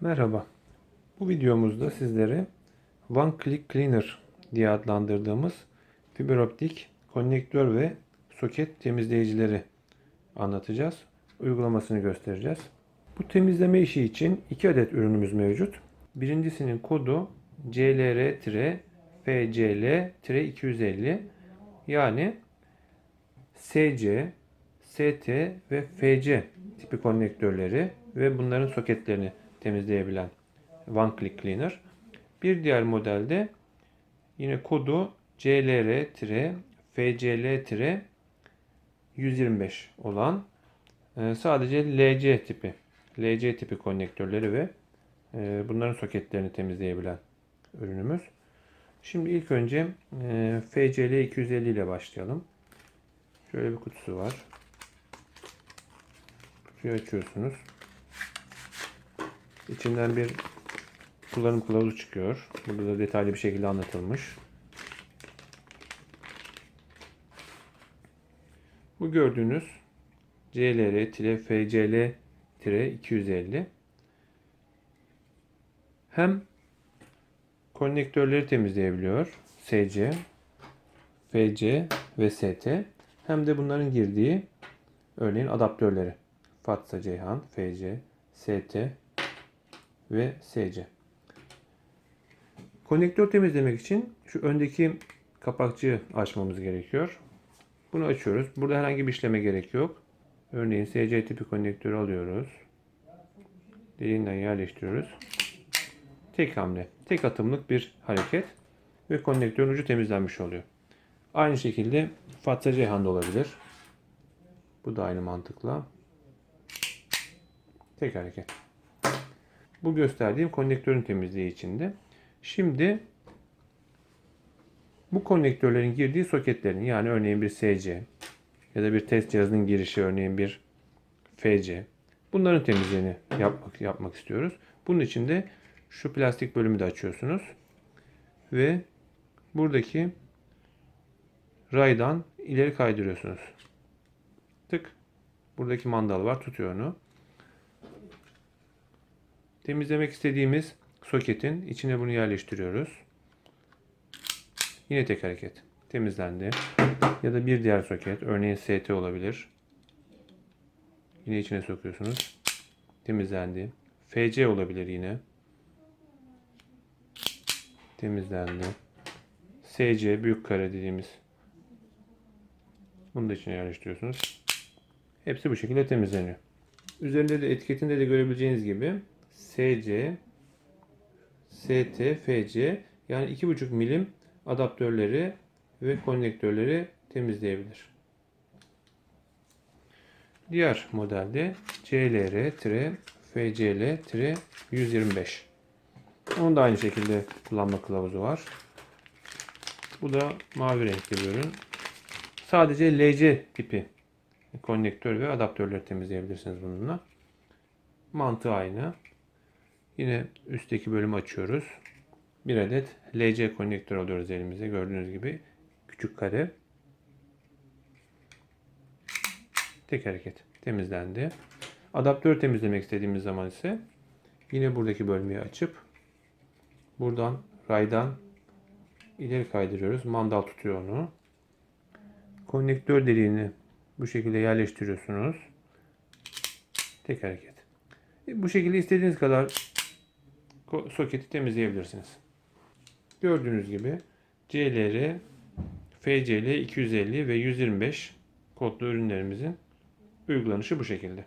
Merhaba. Bu videomuzda sizlere One Click Cleaner diye adlandırdığımız fiber optik konnektör ve soket temizleyicileri anlatacağız. Uygulamasını göstereceğiz. Bu temizleme işi için iki adet ürünümüz mevcut. Birincisinin kodu CLR-FCL-250 yani SC, ST ve FC tipi konnektörleri ve bunların soketlerini temizleyebilen One Click Cleaner. Bir diğer modelde yine kodu CLR-FCL-125 olan e, sadece LC tipi LC tipi konnektörleri ve e, bunların soketlerini temizleyebilen ürünümüz. Şimdi ilk önce e, FCL 250 ile başlayalım. Şöyle bir kutusu var. Kutuyu açıyorsunuz. İçinden bir kullanım kılavuzu çıkıyor. Burada da detaylı bir şekilde anlatılmış. Bu gördüğünüz CLR-FCL-250 hem konnektörleri temizleyebiliyor. SC, FC ve ST hem de bunların girdiği örneğin adaptörleri. Fatsa Ceyhan, FC, ST ve SC. Konnektör temizlemek için şu öndeki kapakçığı açmamız gerekiyor. Bunu açıyoruz. Burada herhangi bir işleme gerek yok. Örneğin SC tipi konnektörü alıyoruz. Deliğinden yerleştiriyoruz. Tek hamle, tek atımlık bir hareket ve konnektörün ucu temizlenmiş oluyor. Aynı şekilde Fatsa Ceyhan olabilir. Bu da aynı mantıkla. Tek hareket. Bu gösterdiğim konnektörün temizliği içindi. Şimdi bu konnektörlerin girdiği soketlerin yani örneğin bir SC ya da bir test cihazının girişi örneğin bir FC bunların temizliğini yapmak, yapmak istiyoruz. Bunun için de şu plastik bölümü de açıyorsunuz ve buradaki raydan ileri kaydırıyorsunuz. Tık. Buradaki mandal var tutuyor onu. Temizlemek istediğimiz soketin içine bunu yerleştiriyoruz. Yine tek hareket. Temizlendi. Ya da bir diğer soket. Örneğin ST olabilir. Yine içine sokuyorsunuz. Temizlendi. FC olabilir yine. Temizlendi. SC büyük kare dediğimiz. Bunu da içine yerleştiriyorsunuz. Hepsi bu şekilde temizleniyor. Üzerinde de etiketinde de görebileceğiniz gibi SC, ST, FC yani 2,5 milim adaptörleri ve konnektörleri temizleyebilir. Diğer modelde CLR-FCL-125. Onun da aynı şekilde kullanma kılavuzu var. Bu da mavi renkli bir ürün. Sadece LC tipi konnektör ve adaptörleri temizleyebilirsiniz bununla. Mantığı aynı. Yine üstteki bölümü açıyoruz. Bir adet LC konnektör alıyoruz elimize. Gördüğünüz gibi küçük kare. Tek hareket temizlendi. Adaptör temizlemek istediğimiz zaman ise yine buradaki bölmeyi açıp buradan raydan ileri kaydırıyoruz. Mandal tutuyor onu. Konnektör deliğini bu şekilde yerleştiriyorsunuz. Tek hareket. E, Bu şekilde istediğiniz kadar soketi temizleyebilirsiniz. Gördüğünüz gibi CLR, FCL 250 ve 125 kodlu ürünlerimizin uygulanışı bu şekilde.